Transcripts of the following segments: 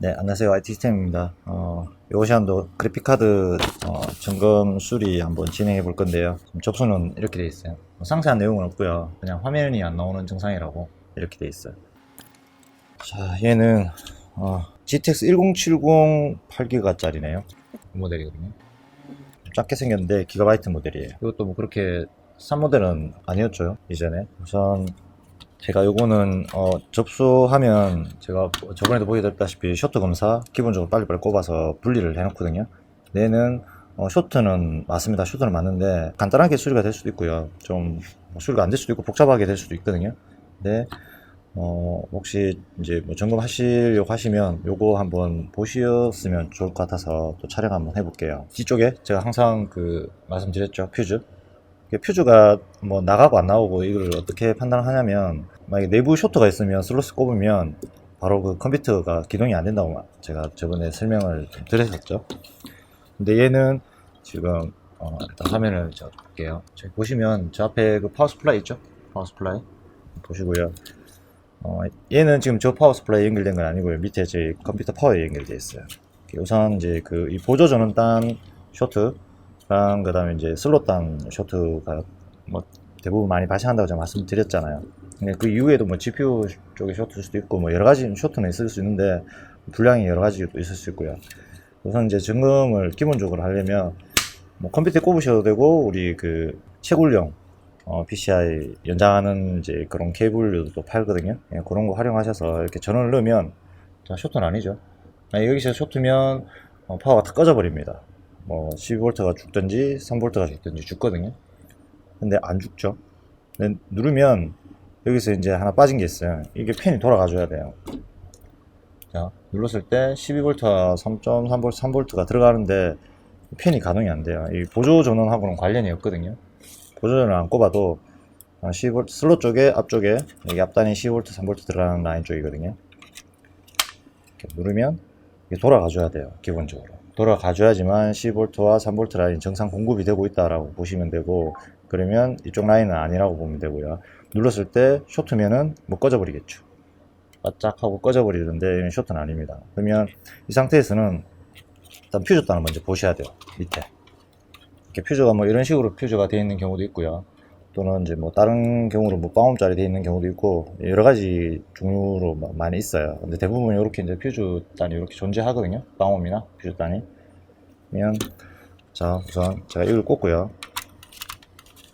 네, 안녕하세요. IT 시스템입니다. 어, 요 시간도 그래픽카드 어, 점검 수리 한번 진행해 볼 건데요. 접수는 이렇게 돼 있어요. 뭐 상세한 내용은 없고요. 그냥 화면이 안 나오는 증상이라고 이렇게 돼 있어요. 자, 얘는 어, GTX 1070 8기가짜리네요. 모델이거든요. 좀 작게 생겼는데 기가바이트 모델이에요. 이것도 뭐 그렇게 싼 모델은 아니었죠. 이전에. 우선 제가 요거는 어, 접수하면 제가 저번에도 보여드렸다시피 쇼트 검사 기본적으로 빨리빨리 꼽아서 분리를 해놓거든요. 얘는 어, 쇼트는 맞습니다. 쇼트는 맞는데 간단하게 수리가 될 수도 있고요. 좀뭐 수리가 안 될 수도 있고 복잡하게 될 수도 있거든요. 근데 어, 혹시 이제 뭐 점검하시려고 하시면 요거 한번 보셨으면 좋을 것 같아서 또 촬영 한번 해볼게요. 뒤쪽에 제가 항상 그 말씀드렸죠. 퓨즈. 이게 퓨즈가 뭐 나가고 안 나오고 이걸 어떻게 판단을 하냐면 만약에 내부 쇼트가 있으면 슬롯을 꼽으면 바로 그 컴퓨터가 기동이 안 된다고 마- 제가 저번에 설명을 좀 드렸었죠. 근데 얘는 지금 어, 일단 화면을 저 볼게요. 저기 보시면 저 앞에 그 파워 스플라이 있죠? 파워 스플라이 보시고요. 어, 얘는 지금 저 파워 스플라이 연결된 건 아니고요. 밑에 제 컴퓨터 파워에 연결되어 있어요. 우선 이제 그 이 보조 전원 단 쇼트 랑 그다음에 이제 슬롯 단 쇼트가 뭐 대부분 많이 발생한다고 제가 말씀드렸잖아요. 근데 그 이후에도 뭐 GPU 쪽에 쇼트일 수도 있고 뭐 여러 가지 쇼트는 있을 수 있는데 불량이 여러 가지 있을 수 있고요. 우선 이제 점검을 기본적으로 하려면 뭐 컴퓨터에 꼽으셔도 되고 우리 그 채굴용 어, PCI 연장하는 이제 그런 케이블도 팔거든요. 예, 그런 거 활용하셔서 이렇게 전원을 넣으면 자, 쇼트는 아니죠. 아, 여기서 쇼트면 어, 파워가 다 꺼져 버립니다. 뭐 12V가 죽든지 3V가 죽든지 죽거든요. 근데 안 죽죠. 누르면 여기서 이제 하나 빠진 게 있어요. 이게 펜이 돌아가 줘야 돼요. 자, 눌렀을 때 12V와 3.3V, 3V가 들어가는데 펜이 가동이 안 돼요. 이 보조 전원하고는 관련이 없거든요. 보조 전원 안 꼽아도 12V 슬롯 쪽에 앞쪽에 여기 앞단이 12V, 3V 들어가는 라인 쪽이거든요. 이렇게 누르면 이게 돌아가 줘야 돼요. 기본적으로. 돌아가줘야지만 10V와 3V 라인 정상 공급이 되고 있다라고 보시면 되고 그러면 이쪽 라인은 아니라고 보면 되고요. 눌렀을 때 쇼트면은 뭐 꺼져버리겠죠. 바짝 하고 꺼져버리는데 쇼트는 아닙니다. 그러면 이 상태에서는 일단 퓨즈 단을 먼저 보셔야 돼요. 밑에. 이렇게 퓨즈가 뭐 이런 식으로 퓨즈가 되어 있는 경우도 있고요. 또는 이제 뭐 다른 경우로 뭐 빵옴짜리 되어 있는 경우도 있고 여러 가지 종류로 마- 많이 있어요. 근데 대부분 이렇게 이제 퓨즈 단이 이렇게 존재하거든요. 빵옴이나 퓨즈 단이. 그러면 자 우선 제가 이걸 꽂고요.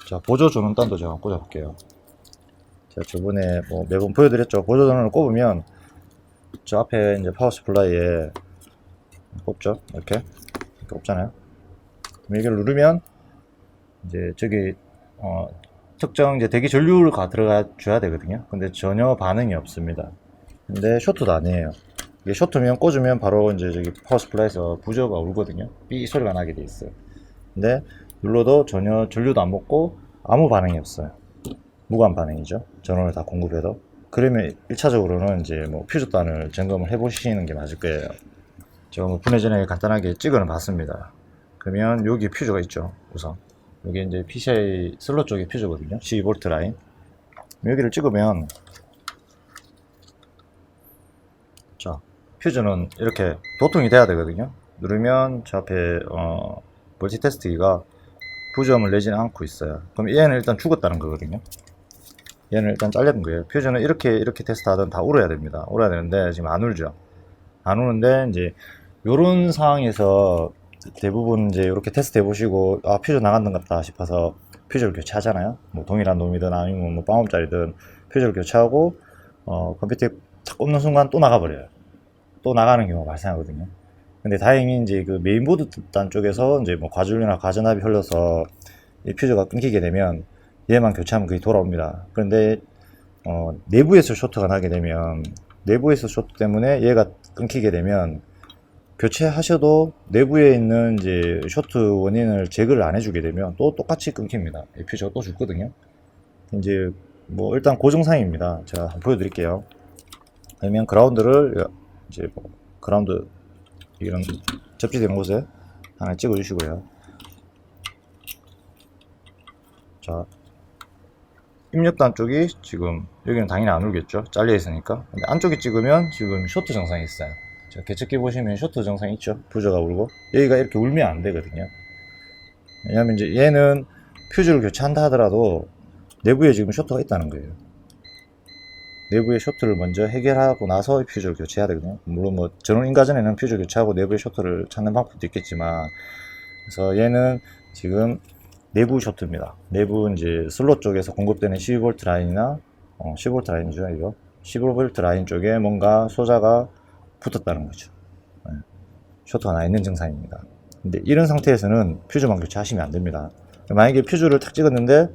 자 보조 전원 단도 제가 꽂아볼게요. 제가 저번에 뭐 매번 보여드렸죠. 보조 전원을 꼽으면 저 앞에 이제 파워 스플라이에 꼽죠. 이렇게 이렇게 꼽잖아요. 그럼 이걸 누르면 이제 저기 어, 특정 이제 대기 전류를 가 들어가 줘야 되거든요. 근데 전혀 반응이 없습니다. 근데 쇼트도 아니에요. 이게 쇼트면 꽂으면 바로 이제 저기 파워 스플라이에서 부저가 울거든요. 삐 소리가 나게 돼 있어요. 근데 눌러도 전혀 전류도 안 먹고 아무 반응이 없어요. 무관 반응이죠. 전원을 다 공급해도. 그러면 1차적으로는 이제 뭐 퓨즈단을 점검을 해보시는 게 맞을 거예요. 제가 뭐 분해 전에 간단하게 찍어는 봤습니다. 그러면 여기 퓨즈가 있죠. 우선 여기 이제 PCI 슬롯 쪽에 퓨즈거든요. 12V 라인. 여기를 찍으면 자 퓨즈는 이렇게 도통이 돼야 되거든요. 누르면 저 앞에 어, 멀티 테스트기가 부점을 내지는 않고 있어요. 그럼 얘는 일단 죽었다는 거거든요. 얘는 일단 잘렸는 거예요. 퓨즈는 이렇게 이렇게 테스트하든 다 울어야 됩니다. 울어야 되는데 지금 안 울죠. 안 우는데 이제 요런 상황에서 대부분 이제 이렇게 테스트 해보시고 아 퓨즈 나갔는 것 같다 싶어서 퓨즈를 교체하잖아요. 뭐 동일한 놈이든 아니면 뭐 빵업짜리든 퓨즈를 교체하고 어 컴퓨터에 탁 꼽는 순간 또 나가버려요. 또 나가는 경우가 발생하거든요. 근데 다행히 이제 그 메인보드 단 쪽에서 이제 뭐 과전류나 과전압이 흘러서 이 퓨즈가 끊기게 되면 얘만 교체하면 그게 돌아옵니다. 그런데 어, 내부에서 쇼트가 나게 되면 내부에서 쇼트 때문에 얘가 끊기게 되면 교체하셔도 내부에 있는 이제 쇼트 원인을 제거를 안 해주게 되면 또 똑같이 끊깁니다. 이 퓨즈가 또 죽거든요. 이제 뭐 일단 고정상입니다. 제가 한번 보여드릴게요. 그러면 그라운드를 이제 뭐 그라운드 이런 접지되는 곳에 하나 찍어주시고요. 자, 입력단 쪽이 지금 여기는 당연히 안 울겠죠. 잘려 있으니까. 근데 안쪽에 찍으면 지금 쇼트 증상이 있어요. 자, 개척기 보시면 쇼트 정상 있죠? 부저가 울고. 여기가 이렇게 울면 안 되거든요. 왜냐면 이제 얘는 퓨즈를 교체한다 하더라도 내부에 지금 쇼트가 있다는 거예요. 내부의 쇼트를 먼저 해결하고 나서 이 퓨즈를 교체해야 되거든요. 물론 뭐 전원 인가전에는 퓨즈 교체하고 내부의 쇼트를 찾는 방법도 있겠지만 그래서 얘는 지금 내부 쇼트입니다. 내부 이제 슬롯 쪽에서 공급되는 12V 라인이나 어, 10V 라인이죠 이거 15V 라인 쪽에 뭔가 소자가 붙었다는 거죠. 네. 쇼트가 나 있는 증상입니다. 근데 이런 상태에서는 퓨즈만 교체하시면 안 됩니다. 만약에 퓨즈를 탁 찍었는데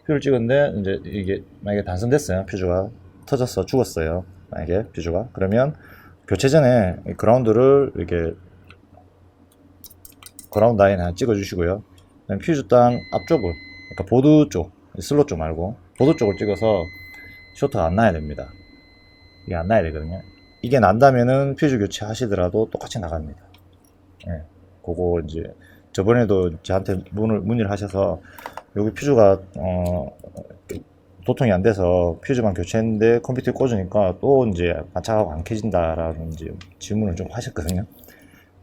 퓨즈를 찍었는데 이제 이게 만약에 단선됐어요. 퓨즈가 터졌어 죽었어요. 만약에 퓨즈가 그러면 교체 전에 이 그라운드를 이렇게 그라운드 라인 하나 찍어 주시고요. 그다음 퓨즈 땅 앞쪽을 그러니까 보드 쪽 슬롯 쪽 말고 보드 쪽을 찍어서 쇼트가 안 나야 됩니다. 이게 안 나야 되거든요. 이게 난다면은 퓨즈 교체 하시더라도 똑같이 나갑니다. 예. 그거 이제 저번에도 저한테 문을 문의를 하셔서 여기 퓨즈가 어 도통이 안 돼서 퓨즈만 교체했는데 컴퓨터에 꽂으니까 또 이제 반짝하고 안 켜진다라는 이제 질문을 좀 하셨거든요.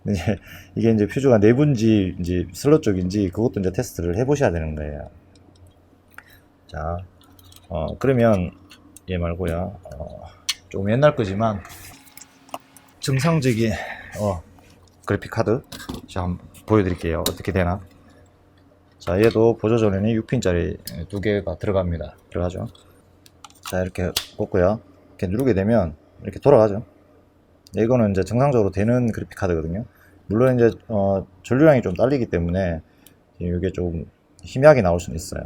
이제 이게 이제 퓨즈가 내부인지 이제 슬롯 쪽인지 그것도 이제 테스트를 해보셔야 되는 거예요. 자, 어 그러면 얘 말고요. 어, 좀 옛날 거지만 정상적인 어 그래픽 카드 자 한번 보여드릴게요. 어떻게 되나? 자, 얘도 보조 전원이 6핀짜리 두 개가 들어갑니다. 들어가죠. 자, 이렇게 꽂고요. 이렇게 누르게 되면 이렇게 돌아가죠. 네, 이거는 이제 정상적으로 되는 그래픽 카드거든요. 물론 이제 어, 전류량이 좀 딸리기 때문에 이게 좀 희미하게 나올 수는 있어요.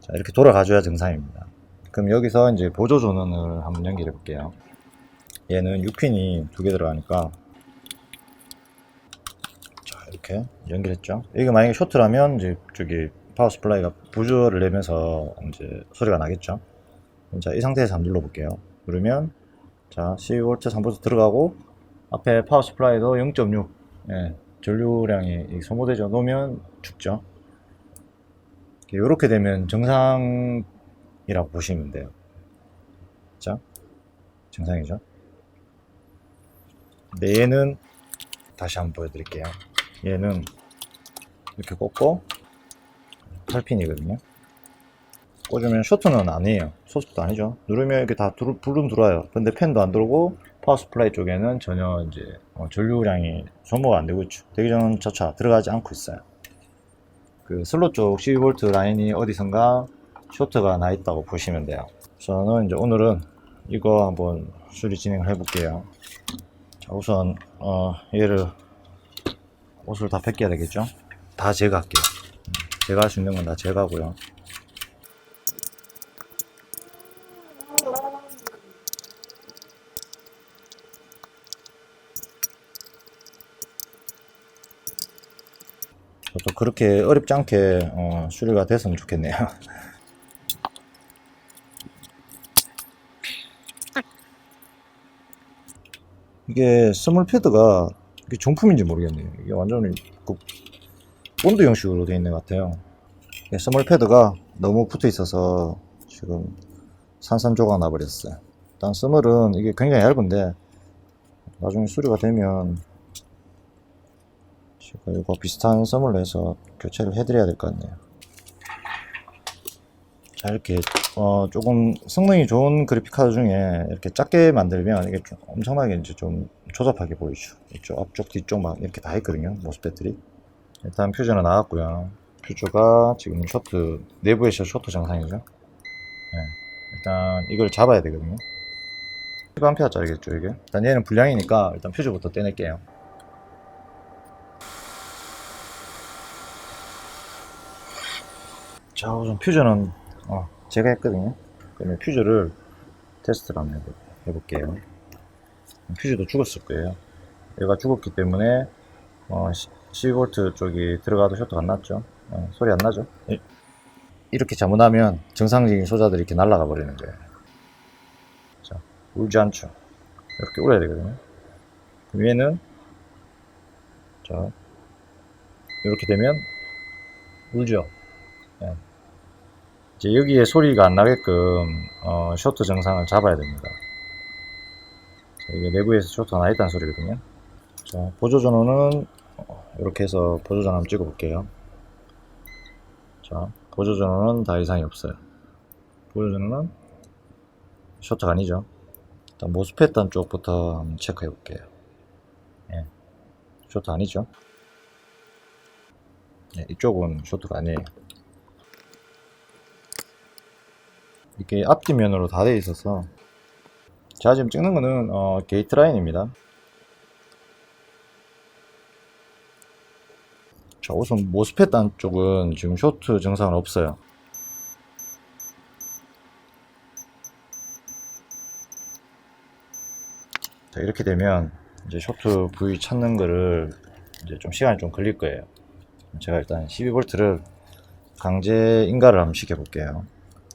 자, 이렇게 돌아가줘야 정상입니다. 그럼 여기서 이제 보조 전원을 한번 연결해 볼게요. 얘는 6핀이 두 개 들어가니까 자, 이렇게 연결했죠. 이게 만약에 쇼트라면 이제 저기 파워 스플라이가 부저를 내면서 이제 소리가 나겠죠. 자, 이 상태에서 한번 눌러볼게요. 누르면 자, 12V 3V 들어가고 앞에 파워 스플라이도 0.6 예, 전류량이 소모되죠. 놓으면 죽죠. 이렇게 되면 정상이라고 보시면 돼요. 자, 정상이죠. 얘는 다시 한번 보여드릴게요. 얘는 이렇게 꽂고 8핀이거든요. 꽂으면 쇼트는 아니에요. 소스도 아니죠. 누르면 이렇게 다 두루, 불은 들어와요. 근데 팬도 안 들어오고 파워 스플라이 쪽에는 전혀 이제 어, 전류량이 소모가 안 되고 있죠. 대기 전 저차 들어가지 않고 있어요. 그 슬롯 쪽 12V 라인이 어디선가 쇼트가 나 있다고 보시면 돼요. 저는 이제 오늘은 이거 한번 수리 진행을 해볼게요. 자, 우선 어, 얘를 옷을 다 벗겨야 되겠죠? 다 제거할게요. 음, 제거할 수 있는 건 다 제거하고요. 또 그렇게 어렵지 않게 어, 수리가 됐으면 좋겠네요. 이게 스몰 패드가 이게 정품인지 모르겠네요. 이게 완전히 그 본드 형식으로 되어 있는 것 같아요. 이게 스몰 패드가 너무 붙어 있어서 지금 산산조각 나버렸어요. 일단 스몰은 이게 굉장히 얇은데 나중에 수리가 되면 제가 이거 비슷한 썸을 내서 교체를 해드려야 될 것 같네요. 자 이렇게 어 조금 성능이 좋은 그래픽 카드 중에 이렇게 작게 만들면 이게 좀 엄청나게 이제 좀 조잡하게 보이죠. 이쪽 앞쪽 뒤쪽 막 이렇게 다 있거든요. 모스배터리. 일단 퓨즈는 나왔고요. 퓨즈가 지금 쇼트 내부에서 쇼트 정상이죠. 네. 일단 이걸 잡아야 되거든요. 10A짜리겠죠 이게. 일단 얘는 불량이니까 일단 퓨즈부터 떼낼게요. 자 우선 퓨즈는 어, 제가 했거든요. 그러면 퓨즈를 테스트를 한번 해볼, 해볼게요. 퓨즈도 죽었을 거예요. 얘가 죽었기 때문에 어, 12V 쪽이 들어가도 쇼트가 안 났죠. 어, 소리 안 나죠? 이- 이렇게 잘못하면 정상적인 소자들이 이렇게 날아가 버리는 거예요. 자 울지 않죠. 이렇게 울어야 되거든요. 그럼 얘는 자 이렇게 되면 울죠. 예. 이제 여기에 소리가 안 나게끔 어, 쇼트 정상을 잡아야 됩니다. 자, 이게 내부에서 쇼트가 나 있다는 소리거든요. 자, 보조 전원은 어, 이렇게 해서 보조 전원 한번 찍어 볼게요. 자, 보조 전원은 다 이상이 없어요. 보조 전원은 쇼트가 아니죠. 일단 모스펫 단 쪽부터 체크해 볼게요. 예, 쇼트 아니죠. 네, 이쪽은 쇼트가 아니에요. 이렇게 앞뒤면으로 다 되어 있어서 제가 지금 찍는 거는 어, 게이트 라인입니다. 자, 우선 모스펫 단 쪽은 지금 쇼트 증상은 없어요. 자, 이렇게 되면 이제 쇼트 부위 찾는 거를 이제 좀 시간이 좀 걸릴 거예요. 제가 일단 12V를 강제 인가를 한번 시켜 볼게요.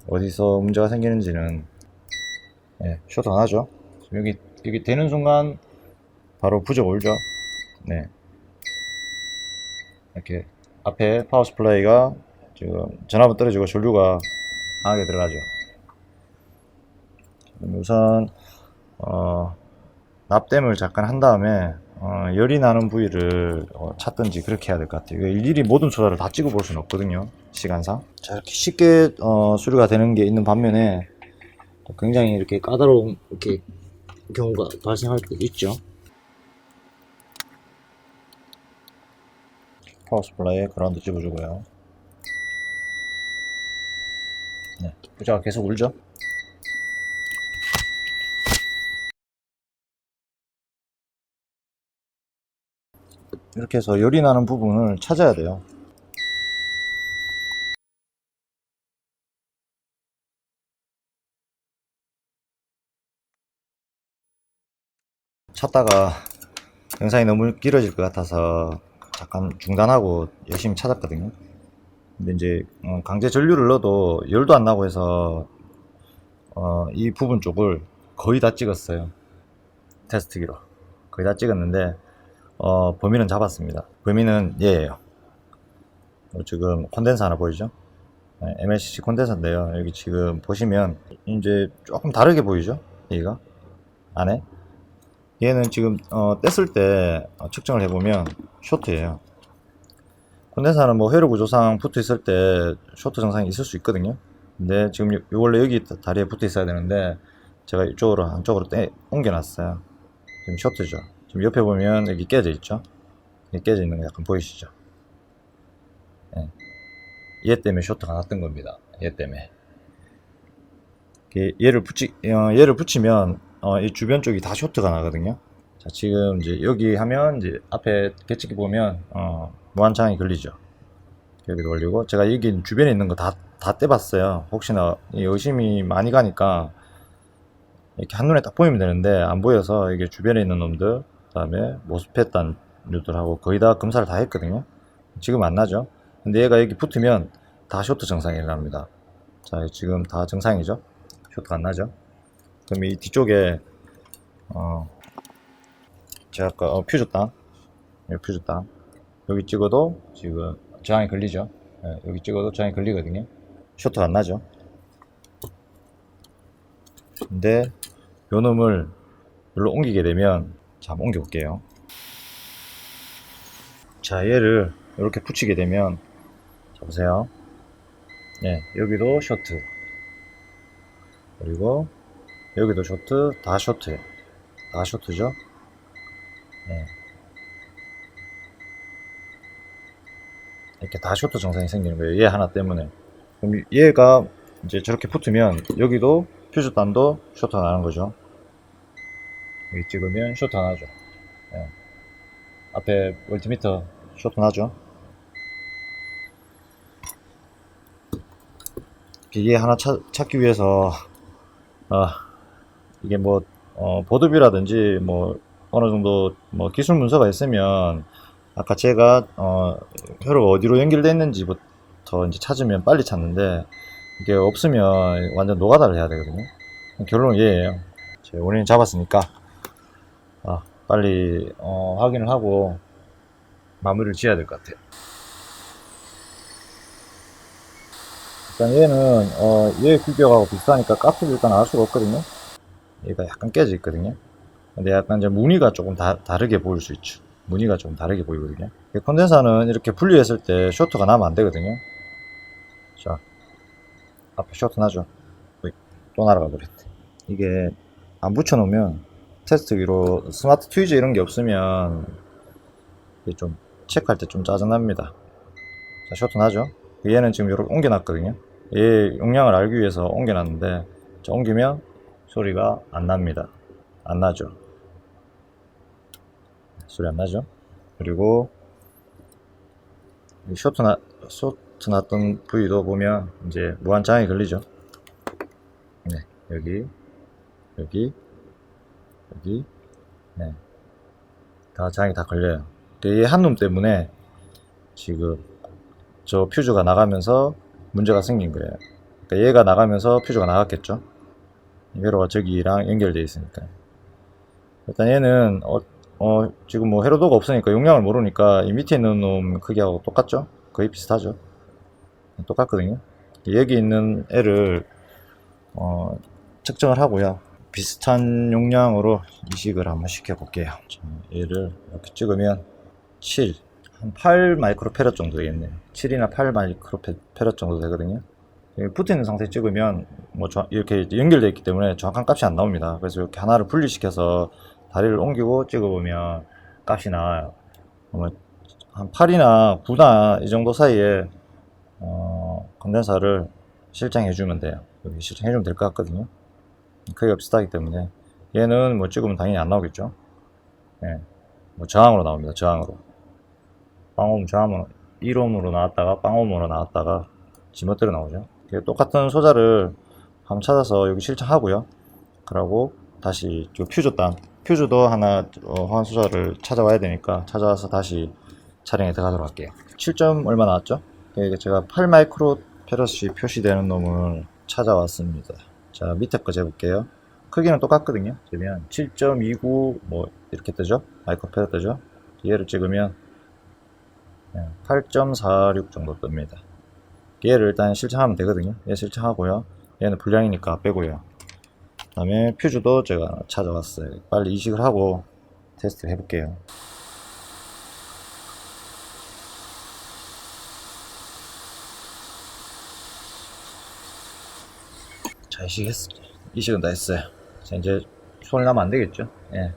어디서 문제가 생기는지는 네, 쇼트가 나죠. 지금 여기 여기 되는 순간 바로 부적 올죠. 네. 이렇게 앞에 파워 스플레이가 지금 전압은 떨어지고 전류가 강하게 들어가죠. 우선 어, 납땜을 잠깐 한 다음에 어, 열이 나는 부위를 어, 찾든지 그렇게 해야 될 것 같아요. 일일이 모든 소다를 다 찍어 볼 수는 없거든요. 시간상. 자, 이렇게 쉽게 어, 수리가 되는 게 있는 반면에 또 굉장히 이렇게 까다로운 이렇게 경우가 발생할 때 있죠. 파워 스플라이에 그라운드 집어주고요. 네, 부자가 계속 울죠. 이렇게 해서 열이 나는 부분을 찾아야 돼요. 찾다가 영상이 너무 길어질 것 같아서 잠깐 중단하고 열심히 찾았거든요. 근데 이제 어, 강제 전류를 넣어도 열도 안 나고 해서 어, 이 부분 쪽을 거의 다 찍었어요. 테스트기로 거의 다 찍었는데 어, 범인은 잡았습니다. 범인은 얘예요. 어, 지금 콘덴서 하나 보이죠? 네, MLCC 콘덴서인데요. 여기 지금 보시면 이제 조금 다르게 보이죠? 얘가 안에 얘는 지금 어, 뗐을 때 어, 측정을 해보면 쇼트예요. 콘덴서는 뭐 회로 구조상 붙어 있을 때 쇼트 증상이 있을 수 있거든요. 근데 지금 요- 원래 여기 다리에 붙어 있어야 되는데 제가 이쪽으로 한쪽으로 떼, 옮겨놨어요. 지금 쇼트죠. 지금 옆에 보면 여기 깨져 있죠. 깨져 있는 거 약간 보이시죠? 예. 얘 때문에 쇼트가 났던 겁니다. 얘 때문에. 얘를 붙이, 어, 얘를 붙이면 어, 이 주변 쪽이 다 쇼트가 나거든요. 자, 지금 이제 여기 하면 이제 앞에 계측기 보면 어, 무한창이 걸리죠. 여기도 걸리고 제가 여기 주변에 있는 거 다 다 떼봤어요. 혹시나 이 의심이 많이 가니까 이렇게 한눈에 딱 보이면 되는데 안 보여서 이게 주변에 있는 놈들 그 다음에 모스펫 단류들하고 거의 다 검사를 다 했거든요. 지금 안 나죠. 근데 얘가 여기 붙으면 다 쇼트 증상이 일어납니다. 자 지금 다 정상이죠. 쇼트가 안 나죠. 그럼 이 뒤쪽에 어 제가 아까 어, 퓨즈 땅 여기 퓨즈 땅 여기 찍어도 지금 저항이 걸리죠. 예, 여기 찍어도 저항이 걸리거든요. 쇼트가 안 나죠. 근데 요 놈을 여기로 옮기게 되면 자 한번 옮겨 볼게요. 자 얘를 이렇게 붙이게 되면 자 보세요. 네 여기도 쇼트. 그리고 여기도 쇼트 다 쇼트예요. 다 쇼트죠? 네. 이렇게 다 쇼트 증상이 생기는 거예요 얘 하나 때문에. 그럼 얘가 이제 저렇게 붙으면 여기도 퓨즈 단도 쇼트가 나는 거죠. 여기 찍으면 쇼트 나죠. 예. 앞에 멀티미터 쇼트 나죠. 기계 하나 찾, 찾기 위해서 아 이게 뭐 어, 보드뷰라든지 뭐 어느 정도 뭐 기술 문서가 있으면 아까 제가 어, 회로가 어디로 연결됐는지부터 이제 찾으면 빨리 찾는데 이게 없으면 완전 노가다를 해야 되거든요. 결론은 얘예요. 제 원인 잡았으니까 아, 빨리 어, 확인을 하고 마무리를 지어야 될 것 같아요. 일단 얘는 어, 얘 규격하고 비슷하니까 값을 일단 알 수가 없거든요. 얘가 약간 깨져 있거든요. 근데 약간 이제 무늬가 조금 다, 다르게 보일 수 있죠. 무늬가 좀 다르게 보이거든요. 이 컨덴서는 이렇게 분리했을 때 쇼트가 나면 안 되거든요. 자, 앞에 쇼트 나죠. 또 날아가 버렸대. 이게 안 붙여놓으면 테스트기로 스마트 튜즈 이런 게 없으면 좀 체크할 때 좀 짜증납니다. 자, 쇼트 나죠? 얘는 지금 이렇게 옮겨놨거든요. 얘 용량을 알기 위해서 옮겨놨는데, 자, 옮기면 소리가 안 납니다. 안 나죠? 소리 안 나죠? 그리고 이 쇼트 나, 쇼트 났던 부위도 보면 이제 무한장애 걸리죠? 네, 여기, 여기, 여기, 네. 다 장이 다 걸려요. 이 한 놈 때문에 지금 저 퓨즈가 나가면서 문제가 생긴 거예요. 그러니까 얘가 나가면서 퓨즈가 나갔겠죠. 회로가 저기랑 연결되어 있으니까. 일단 얘는 어, 어, 지금 뭐 회로도가 없으니까 용량을 모르니까 이 밑에 있는 놈 크기하고 똑같죠? 거의 비슷하죠? 똑같거든요. 여기 있는 애를 어, 측정을 하고요. 비슷한 용량으로 이식을 한번 시켜볼게요. 자, 얘를 이렇게 찍으면 7, 한 8 마이크로 페럿 정도 되겠네요. 7이나 8 마이크로 페럿 정도 되거든요. 붙어 있는 상태 찍으면 뭐 저- 이렇게 연결되어 있기 때문에 정확한 값이 안 나옵니다. 그래서 이렇게 하나를 분리시켜서 다리를 옮기고 찍어보면 값이 나와요. 뭐한 8이나 9나 이 정도 사이에 어, 컨덴서를 실장해주면 돼요. 여기 실장해주면 될 것 같거든요. 크기가 비슷하기 때문에 얘는 뭐 찍으면 당연히 안 나오겠죠. 예, 뭐 저항으로 나옵니다. 저항으로. 빵옴 저항은 1옴으로 나왔다가 빵옴으로 나왔다가 지멋대로 나오죠. 똑같은 소자를 한번 찾아서 여기 실장하고요. 그러고 다시 저 퓨즈 단 퓨즈도 하나 어, 호환 소자를 찾아와야 되니까 찾아와서 다시 촬영에 들어가도록 할게요. 7점 얼마 나왔죠? 이게 제가 8 마이크로 페럿이 표시되는 놈을 찾아왔습니다. 자 밑에 거 재볼게요. 크기는 똑같거든요. 재면 7.29 뭐 이렇게 뜨죠? 마이크로 페럿 뜨죠? 얘를 찍으면 8.46 정도 뜹니다. 얘를 일단 실행하면 되거든요. 얘 실행하고요. 얘는 불량이니까 빼고요. 그 다음에 퓨즈도 제가 찾아왔어요. 빨리 이식을 하고 테스트를 해볼게요. 자, 이식했어. 이식은 다 했어요. 자, 이제 소리 나면 안 되겠죠? 예.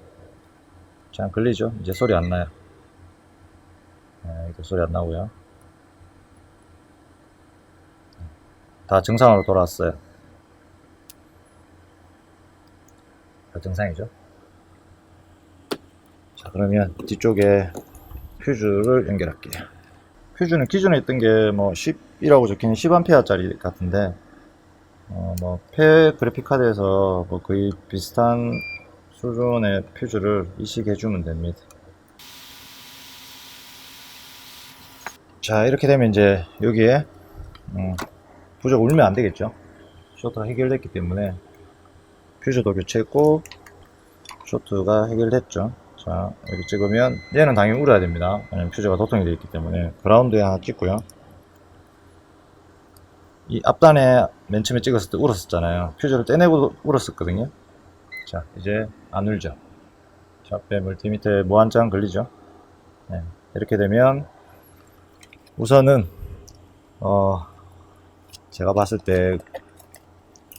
자, 걸리죠? 이제 소리 안 나요. 예, 이거 소리 안 나고요. 다 정상으로 돌아왔어요. 다 정상이죠? 자, 그러면 뒤쪽에 퓨즈를 연결할게요. 퓨즈는 기존에 있던 게 뭐 10이라고 적힌 10A짜리 같은데, 어, 뭐, 폐 그래픽 카드에서 뭐 거의 비슷한 수준의 퓨즈를 이식해 주면 됩니다. 자, 이렇게 되면 이제 여기에, 음, 부적 울면 안 되겠죠. 쇼트가 해결됐기 때문에 퓨즈도 교체했고 쇼트가 해결됐죠. 자 여기 찍으면 얘는 당연히 울어야 됩니다. 왜냐면 퓨즈가 도통이 되어 있기 때문에 그라운드에 하나 찍고요. 이 앞단에 맨 처음에 찍었을 때 울었었잖아요. 퓨즈를 떼내고 울었었거든요. 자 이제 안 울죠. 자 앞에 멀티미터에 무한장 걸리죠. 네, 이렇게 되면 우선은 어 제가 봤을 때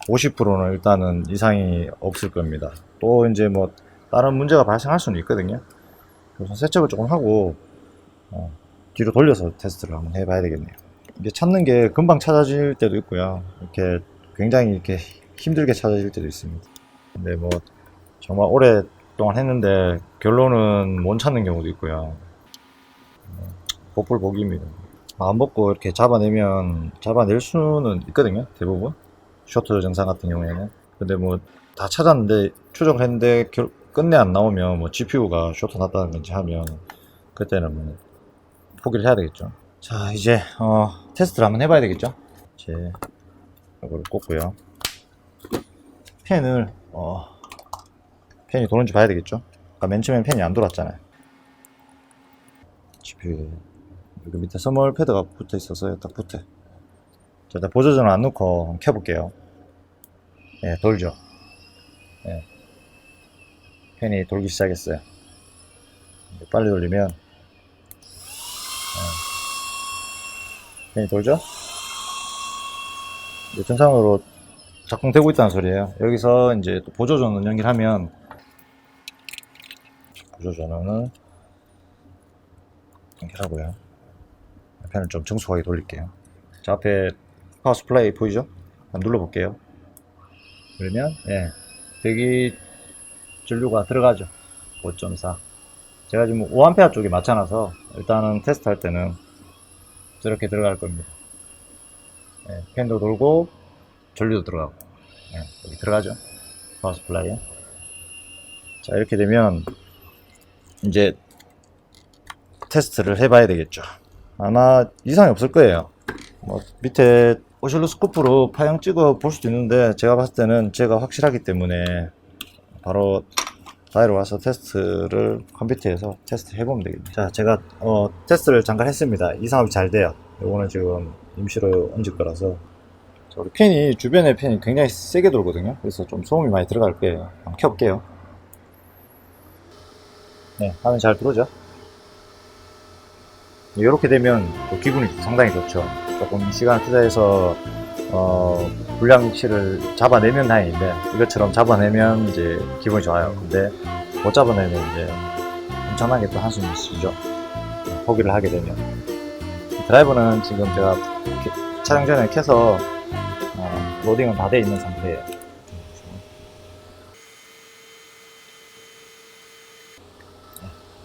50%는 일단은 이상이 없을 겁니다. 또 이제 뭐 다른 문제가 발생할 수는 있거든요. 그래서 세척을 조금 하고 어, 뒤로 돌려서 테스트를 한번 해봐야 되겠네요. 이게 찾는 게 금방 찾아질 때도 있고요. 이렇게 굉장히 이렇게 힘들게 찾아질 때도 있습니다. 근데 뭐 정말 오랫동안 했는데 결론은 못 찾는 경우도 있고요. 복불복입니다. 마음 먹고 이렇게 잡아내면 잡아낼 수는 있거든요 대부분 쇼트 정상 같은 경우에는 근데 뭐 다 찾았는데 추적을 했는데 결- 끝내 안 나오면 뭐 GPU가 쇼트 났다는 건지 하면 그때는 뭐 포기를 해야 되겠죠 자 이제 어 테스트를 한번 해봐야 되겠죠 이제 이거를 꽂고요 펜을 어 펜이 도는지 봐야 되겠죠 아까 맨 처음엔 펜이 안 돌았잖아요 GPU 여기 밑에 스몰 패드가 붙어 있어서 딱 붙어. 자, 일단 보조전을 안 한번 켜볼게요. 예, 돌죠. 예. 팬이 돌기 시작했어요. 빨리 돌리면 네. 팬이 돌죠? 이제 정상으로 작동되고 있다는 소리예요. 여기서 이제 또 보조전원 연결하면 보조전원을 연결하고요. 팬을 좀 정숙하게 돌릴게요. 자 앞에 파워 스플라이 보이죠? 한번 눌러볼게요. 그러면 예 대기 전류가 들어가죠. 5.4. 제가 지금 5A 쪽에 맞춰놔서 일단은 테스트 할 때는 저렇게 들어갈 겁니다. 예, 팬도 돌고 전류도 들어가고 예, 여기 들어가죠. 파워 스플라이. 자 이렇게 되면 이제 테스트를 해봐야 되겠죠. 아마 이상이 없을 거예요. 뭐 밑에 오실로스코프로 파형 찍어 볼 수도 있는데 제가 봤을 때는 제가 확실하기 때문에 바로 다이로 와서 테스트를 컴퓨터에서 테스트 해보면 되겠네요. 자, 제가 어, 테스트를 잠깐 했습니다. 이상하게 잘 돼요. 요거는 지금 임시로 얹을 거라서 자, 우리 팬이 주변에 팬이 굉장히 세게 돌거든요. 그래서 좀 소음이 많이 들어갈 거예요. 한번 켜볼게요. 네, 화면 잘 들어오죠? 이렇게 되면 또 기분이 상당히 좋죠. 조금 시간 투자해서 어, 불량치를 잡아내면 다행인데 이것처럼 잡아내면 이제 기분이 좋아요. 근데 못 잡아내면 이제 엄청나게 또 한숨이 쉬죠. 포기를 하게 되면 드라이버는 지금 제가 촬영 전에 켜서 어, 로딩은 다 돼 있는 상태예요.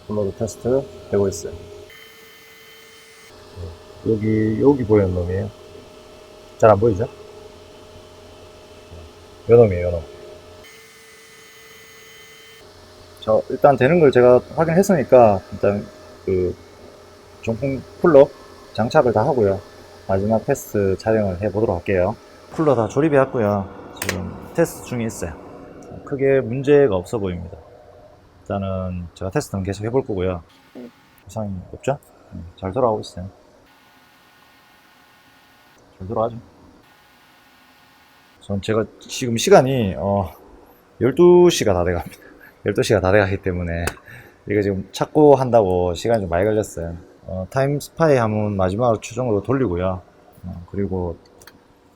블로드 테스트 되고 있어요. 여기 여기 보이는 놈이에요. 잘 안 보이죠? 요 놈이에요, 요 놈. 저 일단 되는 걸 제가 확인했으니까 일단 그 정품 쿨러 장착을 다 하고요. 마지막 테스트 촬영을 해보도록 할게요. 쿨러 다 조립해 왔고요. 지금 테스트 중에 있어요. 크게 문제가 없어 보입니다. 일단은 제가 테스트는 계속 해볼 거고요. 이상이 없죠? 음, 잘 돌아가고 있어요. 잘 돌아가죠. 전 제가 지금 시간이 어 12시가 다 돼갑니다. 12시가 다 돼가기 때문에 이거 지금 찾고 한다고 시간이 좀 많이 걸렸어요. 어, 타임 스파이 하면 마지막으로 최종으로 돌리고요. 어, 그리고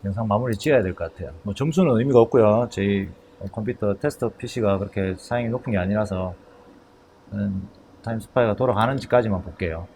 영상 마무리 지어야 될 것 같아요. 뭐 점수는 의미가 없고요. 저희 컴퓨터 테스터 PC가 그렇게 사양이 높은 게 아니라서 음, 타임 스파이가 돌아가는지까지만 볼게요.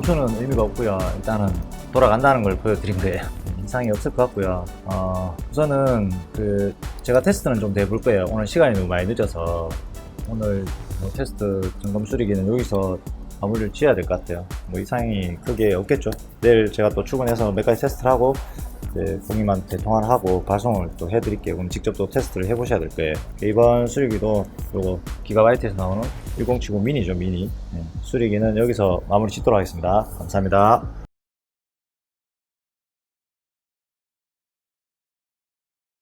어, 이 점수는 의미가 없고요. 일단은 돌아간다는 걸 보여드린 거예요. 이상이 없을 것 같고요. 어, 우선은 그 제가 테스트는 좀더 해볼 거예요. 오늘 시간이 너무 많이 늦어서 오늘 뭐 테스트 점검 수리기는 여기서 마무리를 지어야 될 것 같아요. 뭐 이상이 크게 없겠죠. 내일 제가 또 출근해서 몇 가지 테스트를 하고 이제 고객님한테 통화를 하고 발송을 또 해드릴게요. 그럼 직접 또 테스트를 해보셔야 될 거예요. 이번 수리기도 요거 기가바이트에서 나오는 1079 미니죠, 미니. 네, 수리기는 여기서 마무리 짓도록 하겠습니다. 감사합니다.